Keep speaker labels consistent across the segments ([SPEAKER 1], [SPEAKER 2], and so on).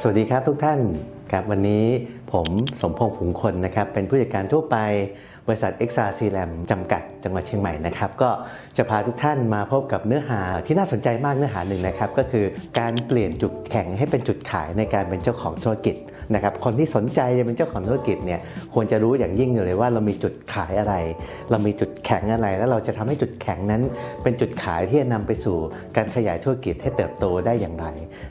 [SPEAKER 1] สวัสดีครับทุกท่านครับวันนี้ผมสมพงษ์ผุงคนนะครับ เป็นผู้จัดการทั่วไป บริษัท x r c l a m จำกัดจังหวัดเชียงใหม่นะครับก็จะพาทุกท่านมาพบกับเนื้อหาที่น่าสนใจมากเนื้อหาหนึ่งนะครับก็คือการเปลี่ยนจุดแข็งให้เป็นจุดขายในการเป็นเจ้าของธุรกิจนะครับคนที่สนใจจะเป็นเจ้าของธุรกิจเนี่ยควรจะรู้อย่างยิ่งเลยว่าเรามีจุดขายอะไร เรามีจุดแข็งอะไร แล้วเราจะทำให้จุดแข็งนั้น เป็นจุดขายที่จะนำไปสู่การขยายธุรกิจให้เติบโตได้อย่างไร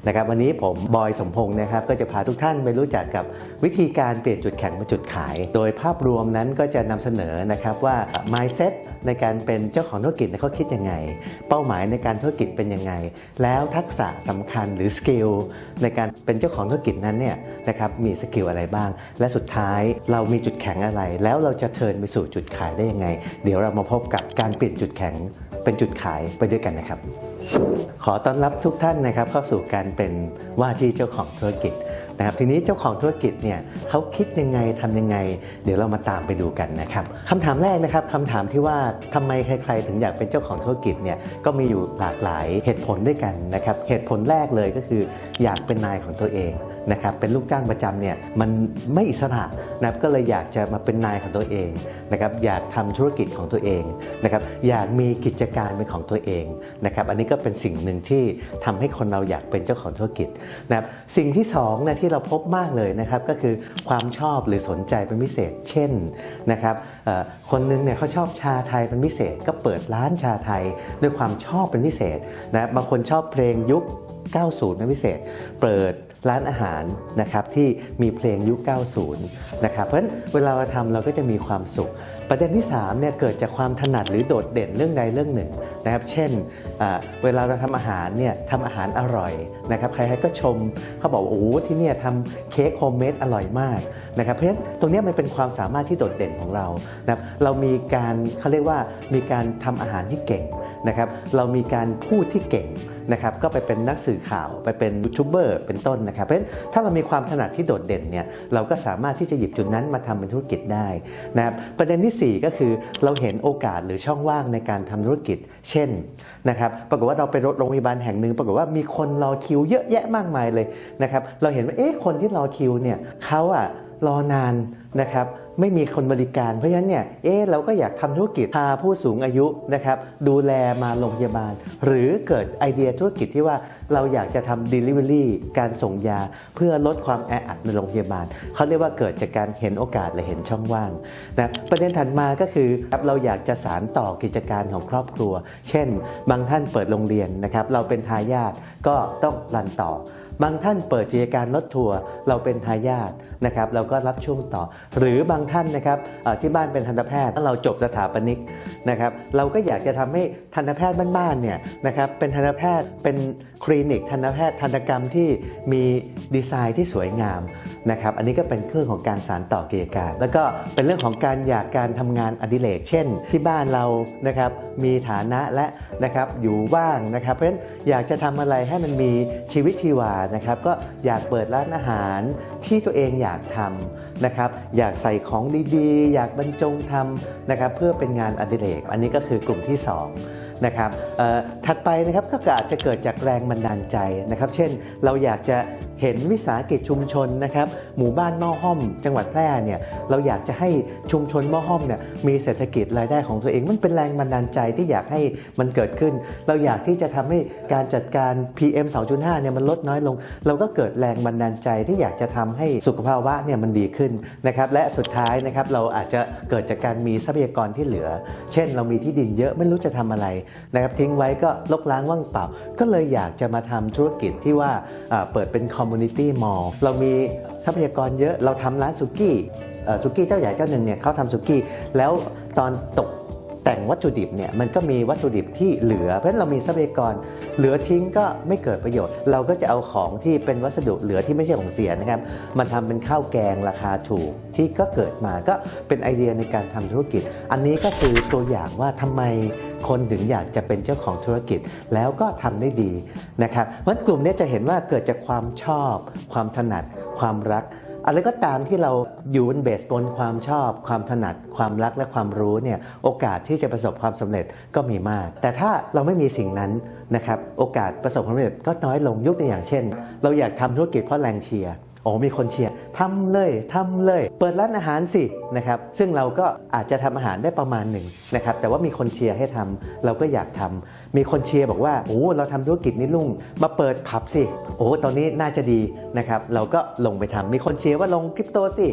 [SPEAKER 1] นะครับวันนี้ผมบอยสมพงศ์นะครับก็จะพาทุกท่านไปรู้จักกับวิธีการเปลี่ยนจุดแข็งเป็นจุดขาย โดยภาพรวมนั้นก็จะนำเสนอนะครับว่า mindset ในการเป็นเจ้าของธุรกิจเขาคิดยังไง เป้าหมายในการธุรกิจเป็นยังไง แล้วทักษะสำคัญหรือสกิลในการเป็นเจ้าของธุรกิจนั้นเนี่ยนะครับมีสกิลอะไรบ้าง และสุดท้ายเรามีจุดแข็งอะไร แล้วเราจะเทินไปสู่จุดขายได้ยังไง เดี๋ยวเรามาพบกับการเปลี่ยนจุดแข็งเป็นจุดขายไปด้วยกันนะครับ ขอต้อนรับทุกท่านนะครับเข้าสู่การเป็นว่าที่เจ้าของธุรกิจ นะครับทีนี้เจ้าของธุรกิจเนี่ยเขาคิดยังไงทำยังไง เดี๋ยวเรามาตามไปดูกันนะครับคำถามแรกนะครับคำถามที่ว่าทำไมใครๆถึงอยากเป็นเจ้าของธุรกิจเนี่ยก็มีอยู่หลากหลายเหตุผลด้วยกันนะครับเหตุผลแรกเลยก็คืออยากเป็นนายของตัวเองนะครับเป็นลูกจ้างประจำเนี่ยมันไม่อิสระนะครับก็เลยอยากจะมาเป็นนายของตัวเองนะครับอยากทำธุรกิจของตัวเองนะครับอยากมีกิจการเป็นของตัวเองนะครับอันนี้ก็เป็นสิ่งหนึ่งที่ทำให้คนเราอยากเป็นเจ้าของธุรกิจนะครับสิ่งที่สองนะที่ที่เราพบมากเลยนะครับก็คือความชอบหรือสนใจเป็นพิเศษ เช่นนะครับคนหนึงเนี่ยเขาชอบชาไทยเป็นพิเศษ ก็เปิดร้านชาไทยด้วยความชอบเป็นพิเศษนะบางคนชอบเพลงยุค 90เป็นพิเศษ เปิดร้านอาหารนะครับที่มีเพลงยุค 90 นะครับเพราะฉะนั้นเวลาเราทำเราก็จะมีความสุข ประเด็นที่3เนี่ยเกิดจากความถนัดหรือโดดเด่นเรื่องใดเรื่องหนึ่งนะครับ เช่นเวลาเราทำอาหารเนี่ยทำอาหารอร่อยนะครับใครๆก็ชมเขาบอกว่าโอ้ที่เนี่ยทำเค้กโฮมเมดอร่อยมากนะครับเพราะฉะนั้นตรงนี้มันเป็นความสามารถที่โดดเด่นของเรานะครับเรามีการเขาเรียกว่ามีการทำอาหารที่เก่งนะครับ เรามีการพูดที่เก่ง นะครับก็ไปเป็นนักสื่อข่าวไปเป็นยูทูบเบอร์เป็นต้นนะครับเพราะฉะนั้นถ้าเรามีความถนัดที่โดดเด่นเนี่ยเราก็สามารถที่จะหยิบจุดนั้นมาทำเป็นธุรกิจได้นะครับประเด็นทีสี่ 4 ก็คือเราเห็นโอกาสหรือช่องว่างในการทำธุรกิจ เช่นนะครับปรากฏว่าเราไปโรงพยาบาลแห่งหนึ่งปรากฏว่ามีคนรอคิวเยอะแยะมากมายเลยนะครับเราเห็นว่าเอ๊ะคนที่รอคิวเนี่ยเขาอะรอนานนะครับ ไม่มีคนบริการ เพราะฉะนั้นเนี่ยเอ๊ะเราก็อยากทำธุรกิจพาผู้สูงอายุนะครับดูแลมาโรงพยาบาล หรือเกิดไอเดียธุรกิจที่ว่าเราอยากจะทำ Delivery การส่งยา เพื่อลดความแออัดในโรงพยาบาล เขาเรียกว่าเกิดจากการเห็นโอกาสและเห็นช่องว่างนะประเด็นถัดมาก็คือครับเราอยากจะสารต่อกิจการของครอบครัว เช่น บางท่านเปิดโรงเรียนนะครับเราเป็นทายาทก็ต้องรันต่อ บางท่านเปิดกิจการรถทัวร์เราเป็นทายาทนะครับเราก็รับช่วงต่อ หรือบางท่านนะครับที่บ้านเป็นทันตแพทย์แล้วเราจบสถาปนิกนะครับเราก็อยากจะทำให้ทันตแพทย์บ้านๆเนี่ยนะครับเป็นทันตแพทย์เป็นคลินิกทันตแพทย์ทันตกรรมที่มีดีไซน์ที่สวยงามนะครับอันนี้ก็เป็นเครื่องของการสานต่อกิจการ แล้วก็เป็นเรื่องของการอยากการทำงานอดิเรกเช่น ที่บ้านเรานะครับมีฐานะและนะครับอยู่ว่างนะครับเพราะฉะนั้นอยากจะทำอะไรให้มันมีชีวิตชีวานะครับก็อยากเปิดร้านอาหารที่ตัวเองอยากทำนะครับอยากใส่ของดีๆ อยากบรรจงทำนะครับเพื่อเป็นงานอดิเรก อันนี้ก็คือกลุ่มที่ 2นะครับถัดไปนะครับก็อาจจะเกิดจากแรงบันดาลใจนะครับ เช่น เราอยากจะ เห็นวิสาหกิจชุมชนนะครับหมู่บ้านหม้อห้อม จังหวัดแพร่เนี่ยเราอยากจะให้ชุมชนหม้อห้อมเนี่ยมีเศรษฐกิจรายได้ของตัวเอง มันเป็นแรงบันดาลใจที่อยากให้มันเกิดขึ้น เราอยากที่จะทำให้การจัดการ PM 2.5เนี่ยมันลดน้อยลง เราก็เกิดแรงบันดาลใจที่อยากจะทำให้สุขภาวะเนี่ยมันดีขึ้นนะครับและสุดท้ายนะครับเราอาจจะเกิดจากการมีทรัพยากรที่เหลือ เช่น เรามีที่ดินเยอะไม่รู้จะทำอะไรนะครับทิ้งไว้ก็ลกล้างว่างเปล่า ก็เลยอยากจะมาทำธุรกิจที่ว่าอ่าเปิดเป็นคอมมูนิตี้มอลล์เรามีทรัพยากรเยอะเราทำร้านสุกี้สุกี้เจ้าใหญ่เจ้าหนึ่งเนี่ยเขาทำสุกี้แล้วตอนตก แต่งวัตถุดิบเนี่ยมันก็มีวัตถุดิบที่เหลือ เพราะฉะนั้นเรามีทรัพยากรเหลือทิ้งก็ไม่เกิดประโยชน์ เราก็จะเอาของที่เป็นวัสดุเหลือที่ไม่ใช่ของเสียนะครับมาทำเป็นข้าวแกงราคาถูกที่ก็เกิดมาก็เป็นไอเดียในการทำธุรกิจ อันนี้ก็คือตัวอย่างว่าทำไมคนถึงอยากจะเป็นเจ้าของธุรกิจแล้วก็ทำได้ดีนะครับเพราะฉะนั้นกลุ่มนี้จะเห็นว่าเกิดจากความชอบ ความถนัด ความรัก อะไรก็ตามที่เราอยู่บนเบสบนความชอบ ความถนัด ความรักและความรู้เนี่ยโอกาสที่จะประสบความสำเร็จก็มีมาก แต่ถ้าเราไม่มีสิ่งนั้นนะครับโอกาสประสบความสำเร็จก็น้อยลงยกตัวอย่างเช่น เราอยากทำธุรกิจเพราะแรงเชียร์ โอ้มีคนเชียร์ทำเลยทำเลย เปิดร้านอาหารสินะครับซึ่งเราก็อาจจะทำอาหารได้ประมาณหนึ่งนะครับแต่ว่ามีคนเชียร์ให้ทำเราก็อยากทำมีคนเชียร์บอกว่าโอ้เราทำธุรกิจนี้ลุ่ง มาเปิดผับสิโอ้ตอนนี้น่าจะดีนะครับเราก็ลงไปทำมีคนเชียร์ว่าลงคริปโตสิ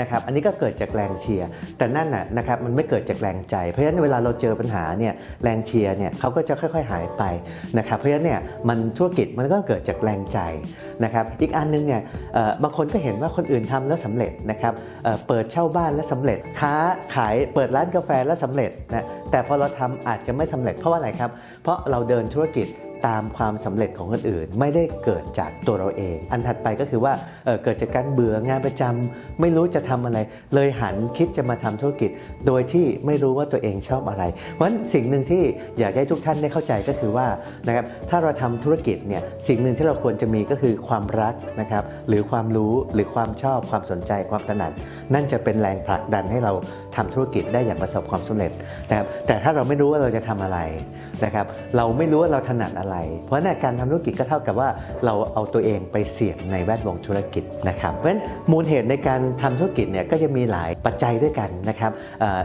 [SPEAKER 1] นะครับอันนี้ก็เกิดจากแรงเชียร์แต่นั่นน่ะนะครับมันไม่เกิดจากแรงใจ เพราะฉะนั้นเวลาเราเจอปัญหาเนี่ยแรงเชียร์เนี่ยเขาก็จะค่อย ๆ หายไปนะครับเพราะฉะนั้นเนี่ยมันธุรกิจมันก็เกิดจากแรงใจนะครับอีกอันนึงเนี่ยเบางคนก็เห็นว่าคนอื่นทำแล้วสำเร็จนะครับเเปิดเช่าบ้านแล้วสำเร็จ ค้าขายเปิดร้านกาแฟแล้วสำเร็จนะแต่พอเราทำอาจจะไม่สำเร็จเพราะว่าอะไรครับ เพราะเราเดินธุรกิจ ตามความสำเร็จของคนอื่น ไม่ได้เกิดจากตัวเราเอง อันถัดไปก็คือว่าเเกิดจากการเบื่องานประจำไม่รู้จะทำอะไร เลยหันคิดจะมาทำธุรกิจ โดยที่ไม่รู้ว่าตัวเองชอบอะไร เพราะฉะนั้นสิ่งหนึ่งที่อยากให้ทุกท่านได้เข้าใจก็คือว่านะครับถ้าเราทำธุรกิจเนี่ยสิ่งหนึ่งที่เราควรจะมีก็คือความรักนะครับหรือความรู้หรือความชอบความสนใจความถนัด นั่นจะเป็นแรงผลักดันให้เรา ทำธุรกิจได้อย่างประสบความสำเร็จนะครับแต่ถ้าเราไม่รู้ว่าเราจะทำอะไรนะครับเราไม่รู้ว่าเราถนัดอะไร เพราะฉะนั้นการทำธุรกิจก็เท่ากับว่าเราเอาตัวเองไปเสี่ยงในแวดวงธุรกิจนะครับเพราะฉะนั้นมูลเหตุในการทำธุรกิจเนี่ยก็จะมีหลายปัจจัยด้วยกันนะครับ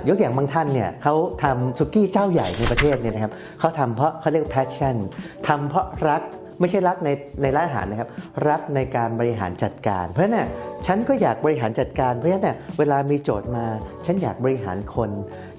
[SPEAKER 1] ยกอย่างบางท่านเนี่ยเขาทำสุกี้เจ้าใหญ่ในประเทศเนี่ยนะครับเขาทำเพราะเขาเรียก passion ทำเพราะรักไม่ใช่รักในในร้านอาหารนะครับ รักในการบริหารจัดการ เพราะฉะนั้น ฉันก็อยากบริหารจัดการเพราะฉะนั้นเนะเวลามีโจทย์มา ฉันอยากบริหารคน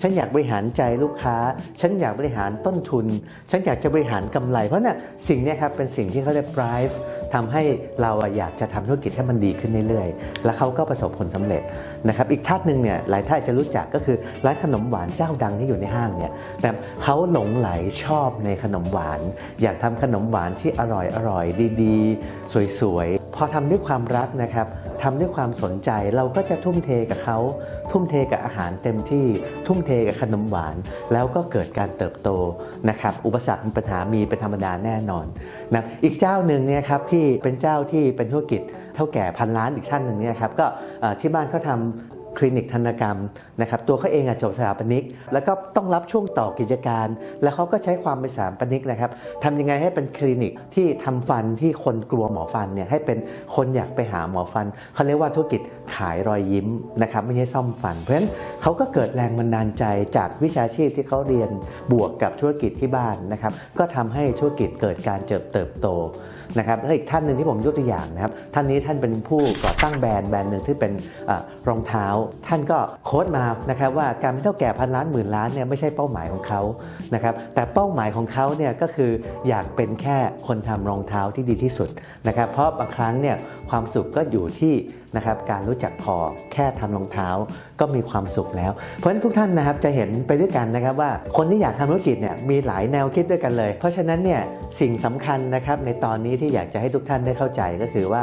[SPEAKER 1] ฉันอยากบริหารใจลูกค้า ฉันอยากบริหารต้นทุน ฉันอยากจะบริหารกำไรเพราะฉะนั้นนะสิ่งนี้ครับเป็นสิ่งที่เขาเรียก drive ทำให้เราอยากจะทำธุรกิจให้มันดีขึ้นเรื่อยๆ แล้วเขาก็ประสบผลสำเร็จนะครับ อีกท่านหนึ่งเนี่ยหลายท่านอาจจะรู้จักก็คือร้านขนมหวานเจ้าดังที่อยู่ในห้างเนี่ยแต่เขาหลงไหลชอบในขนมหวาน อยากทำขนมหวานที่อร่อยอร่อยดีๆ สวยๆ พอทำด้วยความรักนะครับทำด้วยความสนใจเราก็จะทุ่มเทกับเขา ทุ่มเทกับอาหารเต็มที่ ทุ่มเทกับขนมหวาน แล้วก็เกิดการเติบโตนะครับ อุปสรรคปัญหามีเป็นธรรมดาแน่นอนนะอีกเจ้าหนึ่งเนี่ยครับที่เป็นเจ้าที่เป็นธุรกิจเท่าแก่พันล้านอีกท่านหนึ่งเนี่ยครับก็ที่บ้านเขาทำ คลินิกทันกรรมนะครับตัวเขาเองอจบสถาปนิก แล้วก็ต้องรับช่วงต่อกิจการ แล้วเขาก็ใช้ความเป็นสถาปนิกนะครับทำยังไงให้เป็นคลินิกที่ทำฟันที่คนกลัวหมอฟันเนี่ยให้เป็นคนอยากไปหาหมอฟันเขาเรียกว่าธุรกิจขายรอยยิ้มนะครับไม่ใช่ซ่อมฟัน เพราะฉะนั้นเขาก็เกิดแรงบันดาลใจจากวิชาชีพที่เขาเรียนบวกกับธุรกิจที่บ้านนะครับก็ทำให้ธุรกิจเกิดการเจริญเติบโตนะครับและอีกท่านหนึ่งที่ผมยกตัวอย่างนะครับท่านนี้ท่านเป็นผู้ก่อตั้งแบรนด์แบรนด์หนึ่งที่เป็นอรองเท้าท่านก็โค้ดมานะครับว่าการเป็นเท่าแก่พันล้านหมื่นล้านเนี่ยไม่ใช่เป้าหมายของเขานะครับแต่เป้าหมายของเขาเนี่ยก็คืออยากเป็นแค่คนทำรองเท้าที่ดีที่สุดนะครับเพราะบางครั้งเนี่ยความสุขก็อยู่ที่นะครับการรู้จักพอแค่ทำรองเท้าก็มีความสุขแล้ว เพราะฉะนั้นทุกท่านนะครับจะเห็นไปด้วยกันนะครับว่าคนที่อยากทำธุรกิจเนี่ยมีหลายแนวคิดด้วยกันเลย เพราะฉะนั้นเนี่ยสิ่งสำคัญนะครับในตอนนี้ที่อยากจะให้ทุกท่านได้เข้าใจก็คือว่า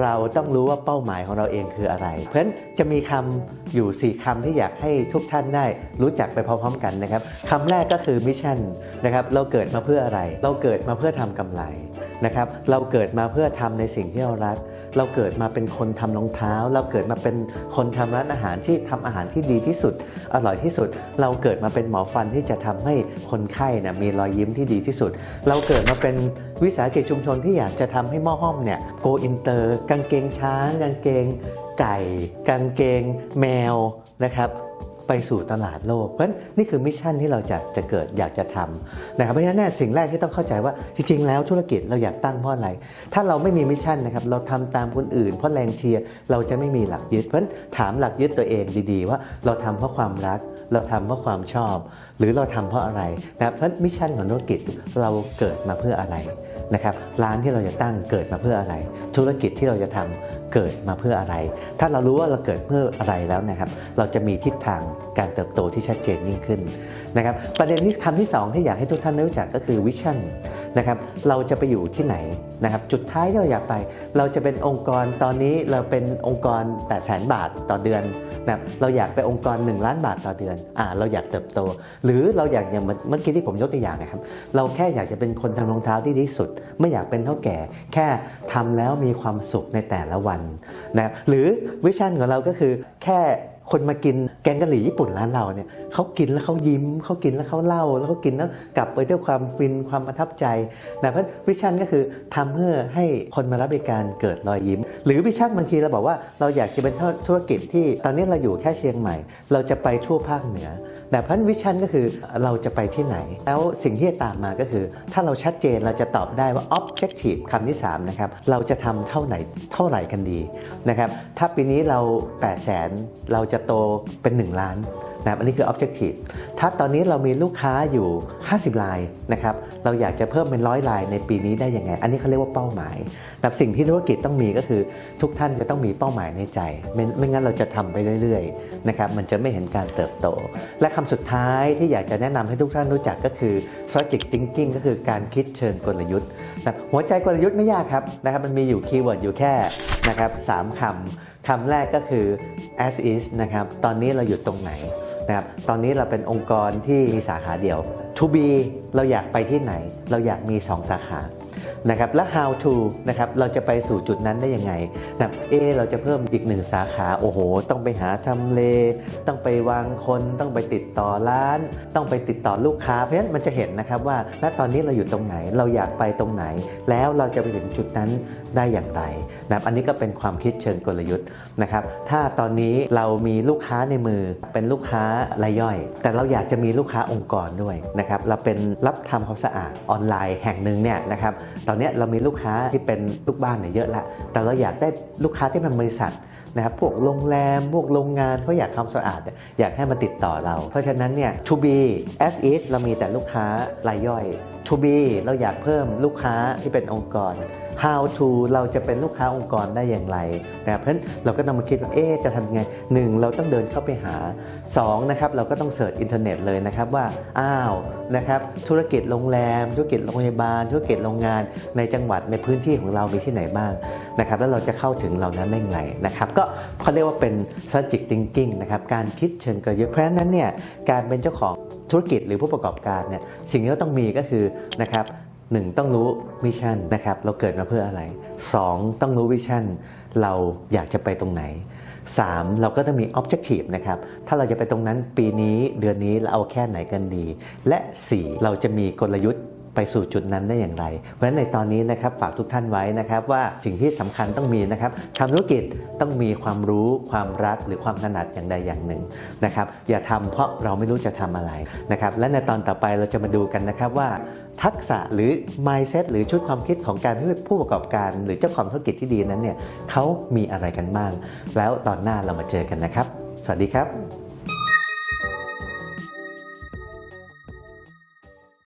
[SPEAKER 1] เราต้องรู้ว่าเป้าหมายของเราเองคืออะไร เพราะฉะนั้นจะมีคำอยู่ 4คำที่อยากให้ทุกท่านได้รู้จักไปพร้อมๆกันนะครับคำแรกก็คือมิชชั่นนะครับเราเกิดมาเพื่ออะไร เราเกิดมาเพื่อทำกำไรนะครับเราเกิดมาเพื่อทำในสิ่งที่เรารัก เราเกิดมาเป็นคนทำรองเท้า เราเกิดมาเป็นคนทำร้านอาหารที่ทำอาหารที่ดีที่สุด อร่อยที่สุด เราเกิดมาเป็นหมอฟันที่จะทำให้คนไข้นะมีรอยยิ้มที่ดีที่สุด เราเกิดมาเป็นวิสาหกิจชุมชนที่อยากจะทำให้หม้อห้อมเนี่ยโกอินเตอร์กางเกงช้างกางเกงไก่กางเกงแมวนะครับ ไปสู่ตลาดโลก เพราะฉะนั้นนี่คือมิชชั่นที่เราจะจะเกิดอยากจะทำนะครับเพราะฉะนั้นเนี่ยสิ่งแรกที่ต้องเข้าใจว่าจริงๆ แล้วธุรกิจเราอยากตั้งเพราะอะไร ถ้าเราไม่มีมิชชั่นนะครับเราทำตามคนอื่น เพราะแรงเชียร์เราจะไม่มีหลักยึด เพราะฉะนั้นถามหลักยึดตัวเองดีๆ ว่าเราทำเพราะความรัก เราทำเพราะความชอบ หรือเราทำเพราะอะไรนะครับเพราะมิชชั่นของธุรกิจเราเกิดมาเพื่ออะไรนะครับร้านที่เราจะตั้งเกิดมาเพื่ออะไร ธุรกิจที่เราจะทำเกิดมาเพื่ออะไร ถ้าเรารู้ว่าเราเกิดเพื่ออะไรแล้วนะครับ เราจะมีทิศทางการเติบโตที่ชัดเจนยิ่งขึ้นนะครับประเด็นที่คำที่สองที่อยากให้ทุกท่านรู้จักก็คือวิชั่นนะครับเราจะไปอยู่ที่ไหนนะครับจุดท้ายที่เราอยากไป เราจะเป็นองค์กรตอนนี้เราเป็นองค์กร8 0 0 0 0 0บาทต่อเดือนนะครับเราอยากไปองค์กร 1 ล้านบาทต่อเดือนอ่าเราอยากเติบโต หรือเราอยากอย่างเมื่อกี้ที่ผมยกตัวอย่างนะครับเราแค่อยากจะเป็นคนทำรองเท้าที่ดีที่สุด ไม่อยากเป็นเท่าแก่ แค่ทำแล้วมีความสุขในแต่ละวันนะครับหรือวิชั่นของเราก็คือแค่ คนมากินแกงกะหรี่ญี่ปุ่นร้านเราเนี่ยเขากินแล้วเขายิ้มเขากินแล้วเขาเล่า แล้วเขากินแล้วกลับไปด้วยความฟินความประทับใจนะเพราะวิชั่นก็คือทำเพื่อให้คนมารับบริการเกิดรอยยิ้ม หรือวิชั่นบางทีเราบอกว่าเราอยากจะเป็นธุรกิจที่ตอนนี้เราอยู่แค่เชียงใหม่ เราจะไปทั่วภาคเหนือแต่พันวิชั่นก็คือเราจะไปที่ไหน แล้วสิ่งที่จะตามมาก็คือ ถ้าเราชัดเจนเราจะตอบได้ว่า objective คำที่3นะครับเราจะทำเท่าไหร่เท่าไหร่กันดีนะครับถ้าปีนี้เรา8 0 0แสนเราจะโตเป็น 1 ล้านนะครับอันนี้คือ objective ถ้าตอนนี้เรามีลูกค้าอยู่ 50 รายนะครับ เราอยากจะเพิ่มเป็นร้อยรายในปีนี้ได้ยังไง อันนี้เขาเรียกว่าเป้าหมายแต่สิ่งที่ธุรกิจต้องมีก็คือทุกท่านจะต้องมีเป้าหมายในใจ ไม่ไม่งั้นเราจะทำไปเรื่อยๆนะครับ มันจะไม่เห็นการเติบโต และคำสุดท้ายที่อยากจะแนะนำให้ทุกท่านรู้จักก็คือ strategic thinking ก็คือการคิดเชิงกลยุทธ์นะหัวใจกลยุทธ์ไม่ยากครับนะครับ มันมีอยู่คีย์เวิร์ดอยู่แค่นะครับสามคำ คำแรกก็คือ as is นะครับ ตอนนี้เราอยู่ตรงไหนนะครับ ตอนนี้เราเป็นองค์กรที่มีสาขาเดียว to be เราอยากไปที่ไหน เราอยากมี 2 สาขานะครับและ how to นะครับเราจะไปสู่จุดนั้นได้ยังไงนะเอเราจะเพิ่มอีกหนึ่งสาขาโอ้โห ต้องไปหาทำเล ต้องไปวางคน ต้องไปติดต่อร้าน ต้องไปติดต่อลูกค้าเพราะฉะนั้นมันจะเห็นนะครับว่าณตอนนี้เราอยู่ตรงไหนเราอยากไปตรงไหน แล้วเราจะไปถึงจุดนั้นได้อย่างไรนะครับอันนี้ก็เป็นความคิดเชิงกลยุทธ์นะครับถ้าตอนนี้เรามีลูกค้าในมือเป็นลูกค้ารายย่อย แต่เราอยากจะมีลูกค้าองค์กรด้วยนะครับเราเป็นรับทำความสะอาดออนไลน์แห่งหนึ่งเนี่ยนะครับตอนนี้เรามีลูกค้าที่เป็นลูกบ้านเนี่ยเยอะละแต่เราอยากได้ลูกค้าที่เป็นบริษัทนะครับพวกโรงแรม พวกโรงงานเขาอยากทำสะอาด อยากให้มาติดต่อเรา เพราะฉะนั้นเนี่ย to be as is เรามีแต่ลูกค้ารายย่อย to be เราอยากเพิ่มลูกค้าที่เป็นองค์กร how to เราจะเป็นลูกค้าองค์กรได้อย่างไรนะครับเพราะฉะนั้นเราก็ต้องมาคิดว่าเอ๊จะทำยังไงหนึ่งเราต้องเดินเข้าไปหาสองนะครับเราก็ต้องเสิร์ชอินเทอร์เน็ตเลยนะครับว่าอ้าวนะครับธุรกิจโรงแรม ธุรกิจโรงพยาบาล ธุรกิจโรงงานในจังหวัดในพื้นที่ของเรามีที่ไหนบ้าง นะครับแล้วเราจะเข้าถึงเหล่านั้นได้อย่างไรนะครับก็เขาเรียกว่าเป็น strategic thinking นะครับการคิดเชิงกลยุทธ์เพราะฉะนั้นเนี่ยการเป็นเจ้าของธุรกิจหรือผู้ประกอบการเนี่ยสิ่งที่เราต้องมีก็คือนะครับหนึ่งต้องรู้มิชชั่นนะครับเราเกิดมาเพื่ออะไรสองต้องรู้วิชั่นเราอยากจะไปตรงไหน 3. เราก็ต้องมี Objective นะครับถ้าเราจะไปตรงนั้นปีนี้เดือนนี้เราเอาแค่ไหนกันดี และ 4. เราจะมีกลยุทธ์ ไปสู่จุดนั้นได้อย่างไร เพราะฉะนั้นในตอนนี้นะครับฝากทุกท่านไว้นะครับว่าสิ่งที่สำคัญต้องมีนะครับทำธุรกิจต้องมีความรู้ความรักหรือความถนัดอย่างใดอย่างหนึ่งนะครับอย่าทำเพราะเราไม่รู้จะทำอะไรนะครับและในตอนต่อไปเราจะมาดูกันนะครับว่า ทักษะหรือ mindset หรือชุดความคิดของการเป็นผู้ประกอบการ หรือเจ้าของธุรกิจที่ดีนั้นเนี่ยเขามีอะไรกันบ้าง แล้วตอนหน้าเรามาเจอกันนะครับ สวัสดีครับ